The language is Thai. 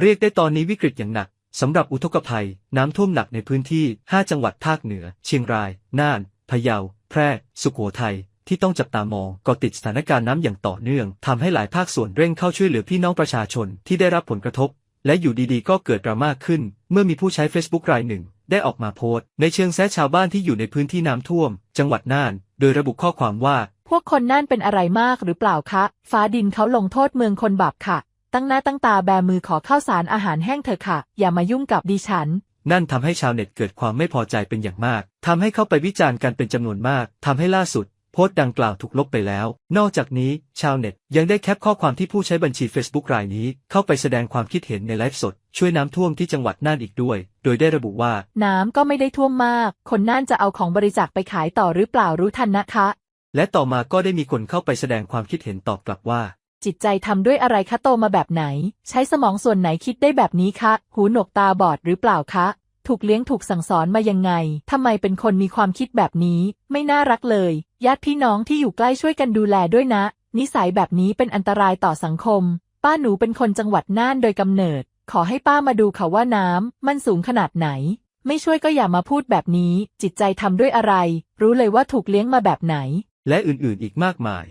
เรียกได้ตอนนี้วิกฤตอย่างหนักสำหรับอุทกภัย น้ำท่วมหนักในพื้นที่ 5 จังหวัดภาคเหนือ เชียงราย น่าน พะเยา แพร่ สุโขทัย ที่ต้องจับตามองเก็ติดสถานการณ์น้ำอย่างต่อเนื่องทำให้หลายภาคส่วนเร่งเข้าช่วยเหลือพี่น้องประชาชนที่ได้รับผลกระทบ และอยู่ดีๆ ก็เกิดดราม่าขึ้น เมื่อมีผู้ใช้ Facebook รายหนึ่ง ได้ออกมาโพสต์ในเชิงแซะชาวบ้านที่อยู่ในพื้นที่น้ำท่วม จังหวัดน่าน โดยระบุข้อความว่า พวกคนนั่นเป็นอะไรมากหรือเปล่าคะ ฟ้าดินเขาลงโทษเมืองคนบาปค่ะ ตั้งหน้าตั้งตาแบมือขอข้าวสารอาหารแห้งเถอะค่ะ อย่ามายุ่งกับดิฉัน นั่นทำให้ชาวเน็ตเกิดความไม่พอใจเป็นอย่างมากทำให้เข้าไปวิจารณ์กันเป็นจำนวนมากทำให้ล่าสุดโพสต์ดังกล่าวถูกลบไปแล้ว นอกจากนี้ ชาวเน็ตยังได้แคปข้อความที่ผู้ใช้บัญชี Facebook รายนี้ เข้าไปแสดงความคิดเห็นในไลฟ์สด ช่วยน้ำท่วมที่จังหวัดน่านอีกด้วย โดยได้ระบุว่า น้ำก็ไม่ได้ท่วมมาก คนน่านจะเอาของบริจาคไปขายต่อหรือเปล่ารู้ทันนะคะ และต่อมาก็ได้มีคนเข้าไปแสดงความคิดเห็นตอบกลับว่า จิตใจทำด้วยอะไรคะโตมาแบบไหน ใช้สมองส่วนไหนคิดได้แบบนี้คะ หูหนวกตาบอดหรือเปล่าคะ ถูกเลี้ยงถูกสั่งสอนมายังไงทำไมเป็นคนมีความคิดแบบนี้ ไม่น่ารักเลย ญาติพี่น้องที่อยู่ใกล้ช่วยกันดูแลด้วยนะ นิสัยแบบนี้เป็นอันตรายต่อสังคม ป้าหนูเป็นคนจังหวัดน่านโดยกำเนิด ขอให้ป้ามาดูค่ะว่าน้ำมันสูงขนาดไหนไม่ช่วยก็อย่ามาพูดแบบนี้ จิตใจทำด้วยอะไร รู้เลยว่าถูกเลี้ยงมาแบบไหน และอื่นๆอีกมากมาย